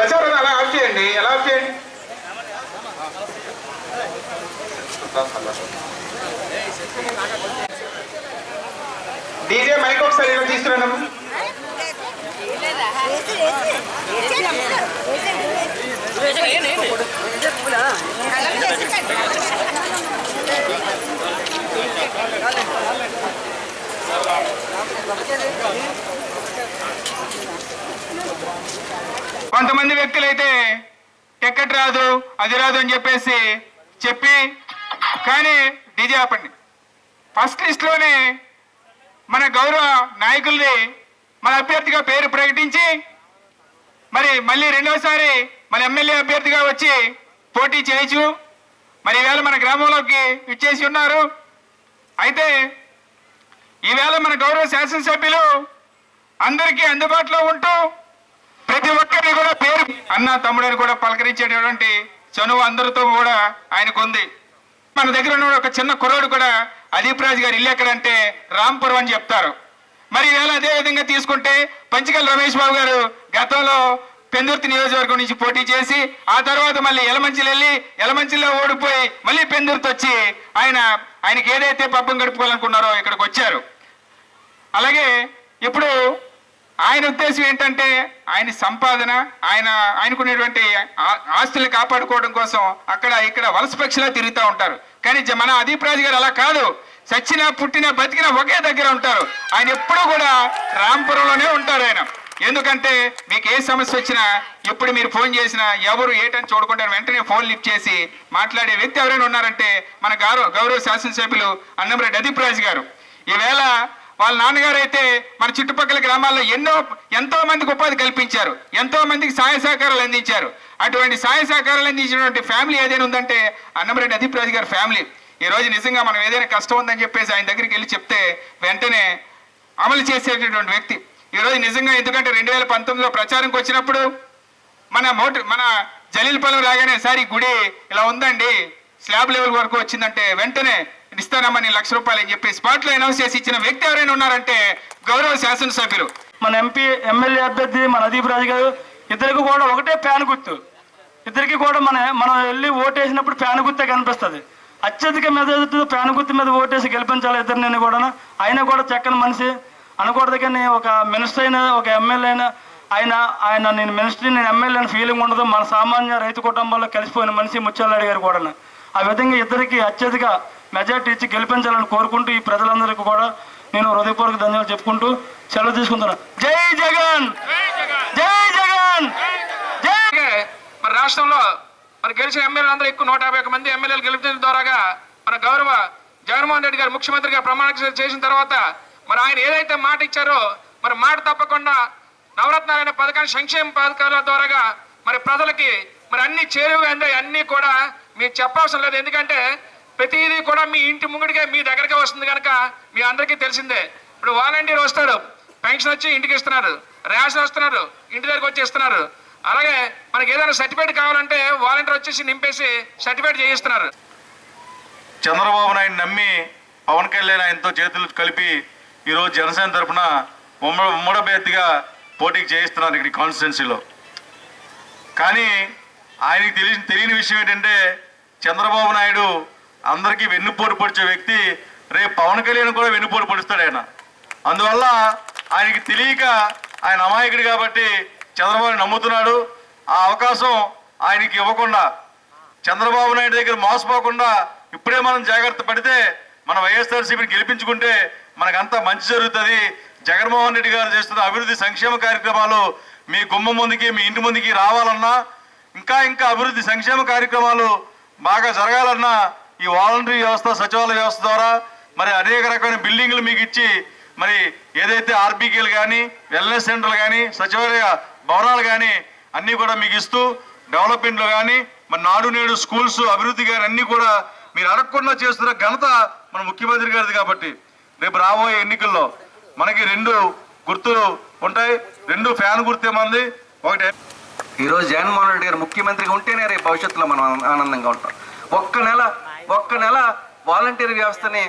ప్రచారం అలా ఆఫ్ చేయండి ఎలా ఆఫ్ చేయండి డీజే మైక్ ఒకసారి ఇలా తీసుకురాను కొంతమంది వ్యక్తులైతే టికెట్ రాదు అది రాదు అని చెప్పేసి చెప్పి కానీ డీజే ఆపండి. ఫస్ట్ లిస్ట్లోనే మన గౌరవ నాయకుల్ని మన అభ్యర్థిగా పేరు ప్రకటించి మరి మళ్ళీ రెండోసారి మన ఎమ్మెల్యే అభ్యర్థిగా వచ్చి పోటీ చేయొచ్చు. మరి ఈవేళ మన గ్రామంలోకి ఇచ్చేసి ఉన్నారు. అయితే ఈవేళ మన గౌరవ శాసనసభ్యులు అందరికీ అందుబాటులో ఉంటూ ప్రతి ఒక్కరిని కూడా పేరు అన్న తమ్ముడని కూడా పలకరించేటటువంటి చనువు అందరితో కూడా ఆయనకుంది మన దగ్గర ఉన్న ఒక చిన్న కుర్రోడు కూడా అదీప్ రాజు గారు ఇల్లు ఎక్కడంటే రాంపురం అని చెప్తారు. మరి ఈవేళ అదే విధంగా తీసుకుంటే పంచకల్ రమేష్ బాబు గారు గతంలో పెందుర్తి నియోజకవర్గం నుంచి పోటీ చేసి ఆ తర్వాత మళ్ళీ ఎలమంచిలు వెళ్ళి ఎలమంచిలో ఓడిపోయి మళ్ళీ పెందుర్తి వచ్చి ఆయన ఆయనకి ఏదైతే పబ్బం గడుపుకోవాలనుకున్నారో ఇక్కడికి వచ్చారు. అలాగే ఇప్పుడు ఆయన ఉద్దేశం ఏంటంటే ఆయన సంపాదన ఆయన ఆయనకున్నటువంటి ఆ- ఆస్తులు కాపాడుకోవడం కోసం అక్కడ ఇక్కడ వలసపక్షిలా తిరుగుతూ ఉంటారు. కానీ జ- మన అదీప్ రాజు గారు అలా కాదు. చచ్చిన పుట్టిన బతికిన ఒకే దగ్గర ఉంటారు. ఆయన ఎప్పుడూ కూడా రాంపురంలోనే ఉంటారు ఆయన. ఎందుకంటే మీకు ఏ సమస్య వచ్చినా ఎప్పుడు మీరు ఫోన్ చేసినా ఎవరు ఏటని చూడకుండా వెంటనే ఫోన్ లిఫ్ట్ చేసి మాట్లాడే వ్యక్తి ఎవరైనా ఉన్నారంటే మన గౌరవ గౌరవ శాసనసభ్యులు అన్నంరెడ్డి అదీప్ రాజు గారు. ఈవేళ వాళ్ళ నాన్నగారు అయితే మన చుట్టుపక్కల గ్రామాల్లో ఎన్నో ఎంతో మందికి ఉపాధి కల్పించారు. ఎంతో మందికి సహాయ సహకారాలు అందించారు. అటువంటి సహాయ సహకారాలు అందించినటువంటి ఫ్యామిలీ ఏదైనా ఉందంటే అన్నమరెడ్డి అధిప్రాజు గారి ఫ్యామిలీ. ఈ రోజు నిజంగా మనం ఏదైనా కష్టం ఉందని చెప్పేసి ఆయన దగ్గరికి వెళ్ళి చెప్తే వెంటనే అమలు చేసేటటువంటి వ్యక్తి. ఈరోజు నిజంగా ఎందుకంటే రెండు వేల పంతొమ్మిదిలో ప్రచారంకి వచ్చినప్పుడు మన మోటర్ మన జలీలపాలెం రాగానే సార్ గుడి ఇలా ఉందండి. స్లాబ్ లెవెల్ వరకు వచ్చిందంటే వెంటనే ఇస్తానమ్మని లక్ష రూపాయలు అని చెప్పి స్పాట్లో అనౌన్స్ చేసి ఇచ్చిన వ్యక్తి ఎవరైనా ఉన్నారంటే గౌరవ శాసనసభ్యులు. మన ఎంపీ ఎమ్మెల్యే అభ్యర్థి మన అదీప్ రాజు గారు ఇద్దరికి కూడా ఒకటే ప్యాన్ గుర్తు. ఇద్దరికి కూడా మన మనం వెళ్ళి ఓటేసినప్పుడు ప్యాన్ గుర్తే కనిపిస్తుంది. అత్యధిక మీద ప్యాన్ గుర్తు మీద ఓటేసి గెలిపించాలి ఇద్దరు నేను కూడా ఆయన కూడా చక్కని మనిషి. అనకూడదు కానీ ఒక మినిస్టర్ అయినా ఒక ఎమ్మెల్యే అయినా ఆయన ఆయన నేను మినిస్టర్ నేను ఎమ్మెల్యే అని ఫీలింగ్ ఉండదు. మన సామాన్య రైతు కుటుంబంలో కలిసిపోయిన మనిషి ముత్యాలనాయుడు గారు కూడా ఆ విధంగా ఇద్దరికి అత్యధిక మెజార్టీ ఇచ్చి గెలిపించాలని కోరుకుంటూ ఈ ప్రజలందరికీ కూడా నేను హృదయపూర్వక ధన్యవాదాలు చెప్పుకుంటూ సెలవు తీసుకుంటున్నా. జై జగన్! జై జగన్! జై మన రాష్ట్రంలో మన గెలిచిన ఎమ్మెల్యేలు అందరూ ఎక్కువ నూట యాభై ఒక మంది ఎమ్మెల్యేలు గెలిపించడం ద్వారాగా మన గౌరవ జగన్మోహన్ రెడ్డి గారు ముఖ్యమంత్రిగా ప్రమాణ చేసిన తర్వాత మరి ఆయన ఏదైతే మాట ఇచ్చారో మరి మాట తప్పకుండా నవరత్నాలు అనే పథకాన్ని సంక్షేమ పథకాల ద్వారాగా మరి ప్రజలకి మరి అన్ని చేరువుగా అన్ని కూడా మీరు చెప్పవసరం లేదు. ఎందుకంటే ప్రతిదీ కూడా మీ ఇంటి ముంగడికే మీ దగ్గరకే వస్తుంది కనుక మీ అందరికీ తెలిసిందే. ఇప్పుడు వాలంటీర్ వస్తాడు పెన్షన్ వచ్చి ఇంటికి ఇస్తున్నారు రేషన్ వస్తున్నారు ఇంటి దగ్గరకు వచ్చి ఇస్తున్నారు. అలాగే మనకి ఏదైనా సర్టిఫికేట్ కావాలంటే వాలంటీర్ వచ్చేసి నింపేసి సర్టిఫికేట్ చేయిస్తున్నారు. చంద్రబాబు నాయుడు నమ్మి పవన్ కళ్యాణ్ ఆయనతో చేతులు కలిపి ఈరోజు జనసేన తరఫున ఉమ్మడ ఉమ్మడి అభ్యర్థిగా పోటీకి చేయిస్తున్నారు ఇక్కడ కాన్స్టిట్యున్సీలో. కానీ ఆయనకి తెలియని తెలియని విషయం ఏంటంటే చంద్రబాబు నాయుడు అందరికీ వెన్నుపోటు పొడిచే వ్యక్తి రేపు పవన్ కళ్యాణ్ కూడా వెన్నుపోటు పొడుస్తాడు ఆయన. అందువల్ల ఆయనకి తెలియక ఆయన అమాయకుడు కాబట్టి చంద్రబాబు నమ్ముతున్నాడు. ఆ అవకాశం ఆయనకి ఇవ్వకుండా చంద్రబాబు నాయుడు దగ్గర మోసపోకుండా ఇప్పుడే మనం జాగ్రత్త పడితే మన వైఎస్ఆర్సీపీని గెలిపించుకుంటే మనకంతా మంచి జరుగుతుంది. జగన్మోహన్ రెడ్డి గారు చేస్తున్న అభివృద్ధి సంక్షేమ కార్యక్రమాలు మీ గుమ్మ ముందుకి మీ ఇంటి ముందుకి రావాలన్నా ఇంకా ఇంకా అభివృద్ధి సంక్షేమ కార్యక్రమాలు బాగా జరగాలన్నా ఈ వాలంటరీ వ్యవస్థ సచివాలయ వ్యవస్థ ద్వారా మరి అనేక రకమైన బిల్డింగ్లు మీకు ఇచ్చి మరి ఏదైతే ఆర్బీకేలు కానీ వెల్నెస్ సెంటర్లు కానీ సచివాలయ భవనాలు కానీ అన్నీ కూడా మీకు ఇస్తూ డెవలప్మెంట్లు కానీ మరి నాడు నేడు స్కూల్స్ అభివృద్ధి కానీ అన్నీ కూడా మీరు అడగకుండా చేస్తున్న ఘనత మన ముఖ్యమంత్రి గారిది కాబట్టి రేపు రాబోయే ఎన్నికల్లో మనకి రెండు గుర్తులు ఉంటాయి. రెండు ఫ్యాన్ గుర్తే మంది ఒకటి ఈరోజు జగన్మోహన్ రెడ్డి గారు ముఖ్యమంత్రిగా ఉంటేనే రేపు భవిష్యత్తులో మనం ఆనందంగా ఉంటాం. ఒక్క నెల ఒక్క నెల వాలంటీర్ వ్యవస్థని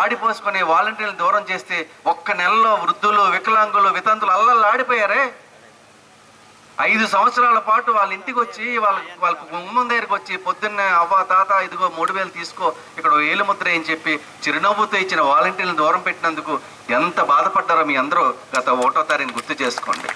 ఆడిపోసుకొని వాలంటీర్లు దూరం చేస్తే ఒక్క నెలలో వృద్ధులు వికలాంగులు వితంతులు అల్లల్లా ఆడిపోయారే? ఐదు సంవత్సరాల పాటు వాళ్ళ ఇంటికి వచ్చి వాళ్ళ వాళ్ళ గుమ్మం దగ్గరికి వచ్చి పొద్దున్నే అవ్వ తాత ఇదిగో మూడు వేలు తీసుకో ఇక్కడ వేలు ముద్ర అని చెప్పి చిరునవ్వుతో ఇచ్చిన వాలంటీర్లను దూరం పెట్టినందుకు ఎంత బాధపడ్డారో మీ అందరూ గత ఒకటో తారీఖుని గుర్తు చేసుకోండి.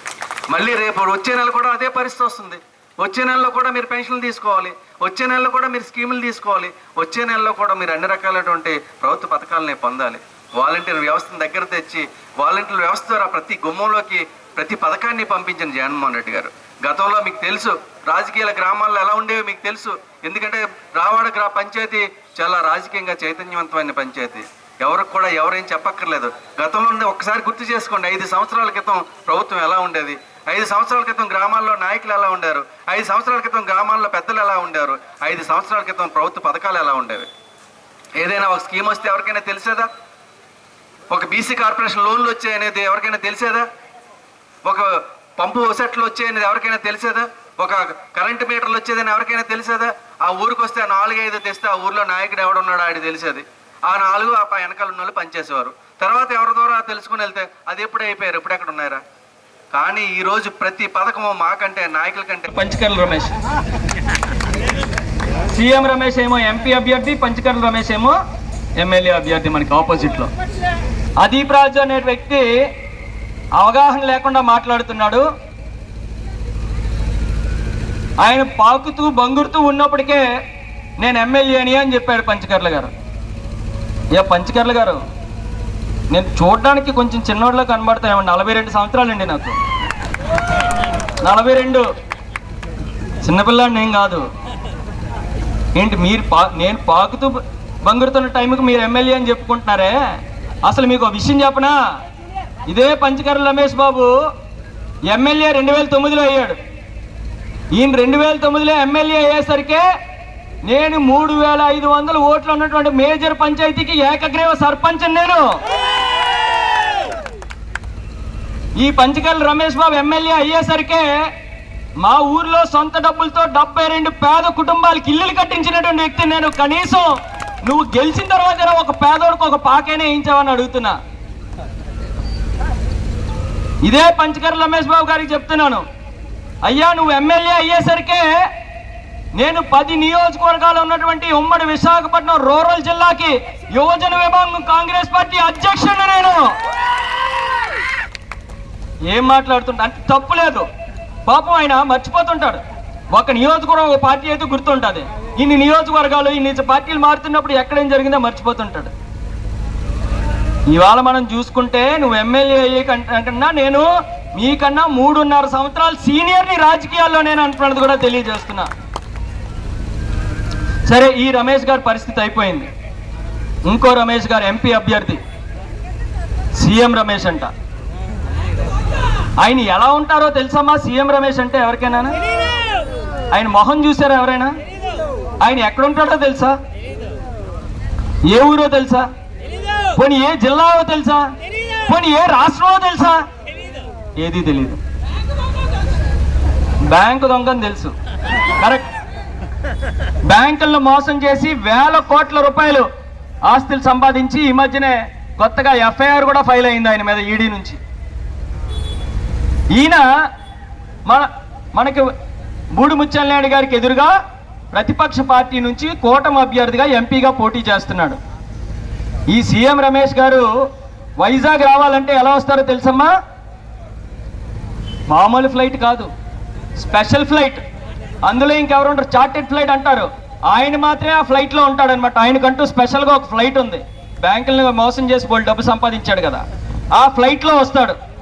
మళ్ళీ రేపు వచ్చే నెల కూడా అదే పరిస్థితి వస్తుంది. వచ్చే నెలలో కూడా మీరు పెన్షన్లు తీసుకోవాలి. వచ్చే నెలలో కూడా మీరు స్కీములు తీసుకోవాలి. వచ్చే నెలలో కూడా మీరు అన్ని రకాలైనటువంటి ప్రభుత్వ పథకాలని పొందాలి. వాలంటీర్ వ్యవస్థను దగ్గర తెచ్చి వాలంటీర్ వ్యవస్థ ద్వారా ప్రతి గుమ్మంలోకి ప్రతి పథకాన్ని పంపించిన జగన్మోహన్ రెడ్డి గారు. గతంలో మీకు తెలుసు రాజకీయాల గ్రామాల్లో ఎలా ఉండేవి మీకు తెలుసు. ఎందుకంటే రావాడ గ్రా పంచాయతీ చాలా రాజకీయంగా చైతన్యవంతమైన పంచాయతీ. ఎవరికి కూడా ఎవరేం చెప్పక్కర్లేదు. గతంలో ఉండే ఒక్కసారి గుర్తు చేసుకోండి ఐదు సంవత్సరాల క్రితం ప్రభుత్వం ఎలా ఉండేది? ఐదు సంవత్సరాల క్రితం గ్రామాల్లో నాయకులు ఎలా ఉండారు? ఐదు సంవత్సరాల క్రితం గ్రామాల్లో పెద్దలు ఎలా ఉండారు? ఐదు సంవత్సరాల క్రితం ప్రభుత్వ పథకాలు ఎలా ఉండేవి? ఏదైనా ఒక స్కీమ్ వస్తే ఎవరికైనా తెలిసేదా? ఒక బీసీ కార్పొరేషన్ లోన్లు వచ్చాయనేది ఎవరికైనా తెలిసేదా? ఒక పంపు సెట్లు వచ్చాయనేది ఎవరికైనా తెలిసేదా? ఒక కరెంటు మీటర్లు వచ్చేదని ఎవరికైనా తెలిసేదా? ఆ ఊరికి వస్తే ఆ నాలుగు ఐదు తెస్తే ఆ ఊర్లో నాయకుడు ఎవడున్నాడో ఆడి తెలిసేది. ఆ నాలుగు ఆ వెనకాల ఉన్న వాళ్ళు పనిచేసేవారు. తర్వాత ఎవరి ద్వారా తెలుసుకుని వెళ్తే అది ఎప్పుడు అయిపోయారు? ఎప్పుడు ఎక్కడ ఉన్నారా కానీ ఈ రోజు ప్రతి పథకము మాకంటే నాయకుల కంటే. పంచకర్ల రమేష్. సీఎం రమేష్ ఏమో ఎంపీ అభ్యర్థి పంచకర్ల రమేష్ ఏమో ఎమ్మెల్యే అభ్యర్థి మనకి ఆపోజిట్లో. అదీప్ రాజు అనే వ్యక్తి అవగాహన లేకుండా మాట్లాడుతున్నాడు. ఆయన పాకుతూ బంగురుతూ ఉన్నప్పటికే నేను ఎమ్మెల్యేని అని చెప్పాడు పంచకర్ల గారు. ఏ పంచకర్ల గారు? నేను చూడడానికి కొంచెం చిన్నోళ్ళ కనబడతాను నలభై రెండు సంవత్సరాలండి నాకు. నలభై రెండు. చిన్నపిల్లాడిని ఏం కాదు. ఏంటి మీరు పా నేను పాకుతూ బంగురుతున్న టైంకి మీరు ఎమ్మెల్యే అని చెప్పుకుంటున్నారే? అసలు మీకు ఒక విషయం చెప్పనా? ఇదే పంచకర్ల రమేష్ బాబు ఎమ్మెల్యే రెండు వేల తొమ్మిదిలో అయ్యాడు. ఈయన రెండు వేల తొమ్మిదిలో ఎమ్మెల్యే అయ్యేసరికి నేను మూడు వేల ఐదు వందల ఓట్లు ఉన్నటువంటి మేజర్ పంచాయతీకి ఏకగ్రీవ సర్పంచ్ నేను. ఈ పంచకర్ల రమేష్ బాబు ఎమ్మెల్యే అయ్యేసరికి మా ఊర్లో సొంత డబ్బులతో డెబ్బై రెండు పేద కుటుంబాలకి ఇల్లులు కట్టించినటువంటి వ్యక్తి నేను. కనీసం నువ్వు గెలిచిన తర్వాత ఒక పేదోడికి ఒక పాకేనే వేయించావని అడుగుతున్నా. ఇదే పంచకర్ల రమేష్ బాబు గారికి చెప్తున్నాను. అయ్యా నువ్వు ఎమ్మెల్యే అయ్యేసరికే నేను పది నియోజకవర్గాలు ఉన్నటువంటి ఉమ్మడి విశాఖపట్నం రూరల్ జిల్లాకి యువజన విభాగం కాంగ్రెస్ పార్టీ అధ్యక్షుడు నేను. ఏం మాట్లాడుతుంటా అంటే తప్పు లేదు. పాపం ఆయన మర్చిపోతుంటాడు. ఒక నియోజకవర్గం ఒక పార్టీ అయితే గుర్తుంటుంది. ఇన్ని నియోజకవర్గాలు ఇన్ని పార్టీలు మారుతున్నప్పుడు ఎక్కడేం జరిగిందో మర్చిపోతుంటాడు. ఇవాళ మనం చూసుకుంటే నువ్వు ఎమ్మెల్యే అయ్యే కన్- కన్నా నేను మీకన్నా మూడున్నర సంవత్సరాలు సీనియర్ని రాజకీయాల్లో నేను అంటున్నది కూడా తెలియజేస్తున్నా. సరే ఈ రమేష్ గారి పరిస్థితి అయిపోయింది. ఇంకో రమేష్ గారు ఎంపీ అభ్యర్థి. సీఎం రమేష్ అంట. ఆయన ఎలా ఉంటారో తెలుసమ్మా? సీఎం రమేష్ అంటే ఎవరికైనా ఆయన మొహం చూసారా ఎవరైనా? ఆయన ఎక్కడుంటాడో తెలుసా? ఏ ఊరో తెలుసా? పోనీ ఏ జిల్లావో తెలుసా? పోనీ ఏ రాష్ట్రమో తెలుసా? ఏది తెలియదు బ్యాంకు దొంగని తెలుసు. కరెక్ట్. బ్యాంకులను మోసం చేసి వేల కోట్ల రూపాయలు ఆస్తులు సంపాదించి ఈ మధ్యనే కొత్తగా ఎఫ్ఐఆర్ కూడా ఫైల్ అయింది ఆయన మీద ఈడీ నుంచి. ఈయన మన మనకి మూడు ముచ్చలనాయుడు గారికి ఎదురుగా ప్రతిపక్ష పార్టీ నుంచి కూటమి అభ్యర్థిగా ఎంపీగా పోటీ చేస్తున్నాడు. ఈ సీఎం రమేష్ గారు వైజాగ్ రావాలంటే ఎలా వస్తారో తెలుసమ్మా? మామూలు ఫ్లైట్ కాదు స్పెషల్ ఫ్లైట్. అందులో ఇంకెవరు ఉంటారు? చార్టెడ్ ఫ్లైట్ అంటారు. ఆయన మాత్రమే ఆ ఫ్లైట్లో ఉంటాడనమాట ఆయనకంటూ స్పెషల్గా ఒక ఫ్లైట్ ఉంది. బ్యాంకులను మోసం చేసి వాళ్ళు డబ్బు సంపాదించాడు కదా. ఆ ఫ్లైట్లో వస్తాడు.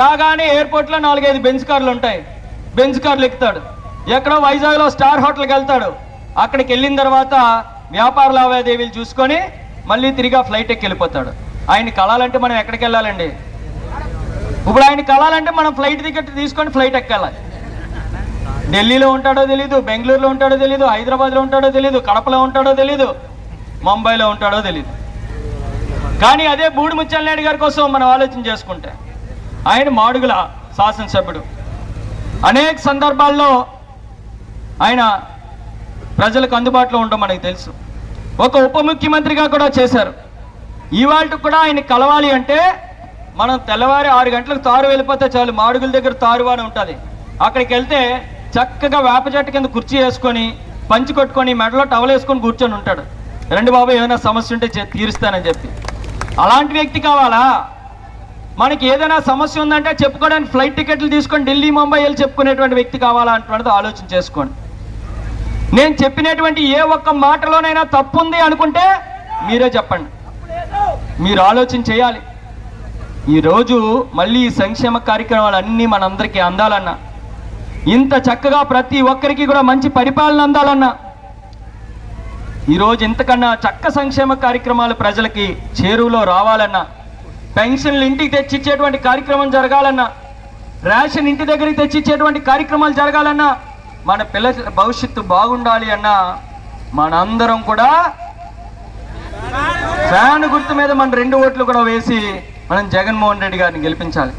రాగానే ఎయిర్పోర్ట్లో నాలుగైదు బెంచ్ కార్లు ఉంటాయి. బెంచ్ కార్లు ఎక్కుతాడు. ఎక్కడో వైజాగ్లో స్టార్ హోటల్కి వెళ్తాడు. అక్కడికి వెళ్ళిన తర్వాత వ్యాపార లావాదేవీలు చూసుకొని మళ్ళీ తిరిగి ఫ్లైట్ ఎక్కి వెళ్ళిపోతాడు. ఆయన కలాలంటే మనం ఎక్కడికి వెళ్ళాలండి? ఇప్పుడు ఆయన కలాలంటే మనం ఫ్లైట్ టికెట్ తీసుకొని ఫ్లైట్ ఎక్కాలి. ఢిల్లీలో ఉంటాడో తెలీదు బెంగళూరులో ఉంటాడో తెలీదు హైదరాబాద్లో ఉంటాడో తెలీదు కడపలో ఉంటాడో తెలీదు ముంబైలో ఉంటాడో తెలీదు. కానీ అదే బూడి నాయుడు గారి కోసం మనం ఆలోచన చేసుకుంటే ఆయన మాడుగుల శాసనసభ్యుడు. అనేక సందర్భాల్లో ఆయన ప్రజలకు అందుబాటులో ఉండడం మనకు తెలుసు. ఒక ఉప ముఖ్యమంత్రిగా కూడా చేశారు. ఇవాళ కూడా ఆయన కలవాలి అంటే మనం తెల్లవారి ఆరు గంటలకు తారు వెళ్ళిపోతే చాలు మాడుగుల దగ్గర తారువాన ఉంటుంది. అక్కడికి వెళ్తే చక్కగా వేప చెట్టు కింద కుర్చీ వేసుకొని పంచి కొట్టుకొని మెడలో టవల్ వేసుకొని కూర్చొని ఉంటాడు. రెండు బాబు ఏమైనా సమస్య ఉంటే చే- తీరుస్తానని చెప్పి. అలాంటి వ్యక్తి కావాలా? మనకి ఏదైనా సమస్య ఉందంటే చెప్పుకోవడానికి ఫ్లైట్ టికెట్లు తీసుకొని ఢిల్లీ ముంబై వెళ్ళి చెప్పుకునేటువంటి వ్యక్తి కావాలా అంటున్నది ఆలోచన చేసుకోండి. నేను చెప్పినటువంటి ఏ ఒక్క మాటలోనైనా తప్పు ఉంది అనుకుంటే మీరే చెప్పండి. మీరు ఆలోచన చేయాలి. ఈరోజు మళ్ళీ ఈ సంక్షేమ కార్యక్రమాలు అన్నీ మనందరికీ అందాలన్నా ఇంత చక్కగా ప్రతి ఒక్కరికి కూడా మంచి పరిపాలన అందాలన్నా ఈరోజు ఇంతకన్నా చక్క సంక్షేమ కార్యక్రమాలు ప్రజలకి చేరువలో రావాలన్నా పెన్షన్లు ఇంటికి తెచ్చిచ్చేటువంటి కార్యక్రమం జరగాలన్నా రేషన్ ఇంటి దగ్గరికి తెచ్చిచ్చేటువంటి కార్యక్రమాలు జరగాలన్నా మన పిల్లల భవిష్యత్తు బాగుండాలి అన్నా మనందరం కూడా ఫ్యాన్ గుర్తు మీద మన రెండు ఓట్లు కూడా వేసి మనం జగన్మోహన్ రెడ్డి గారిని గెలిపించాలి.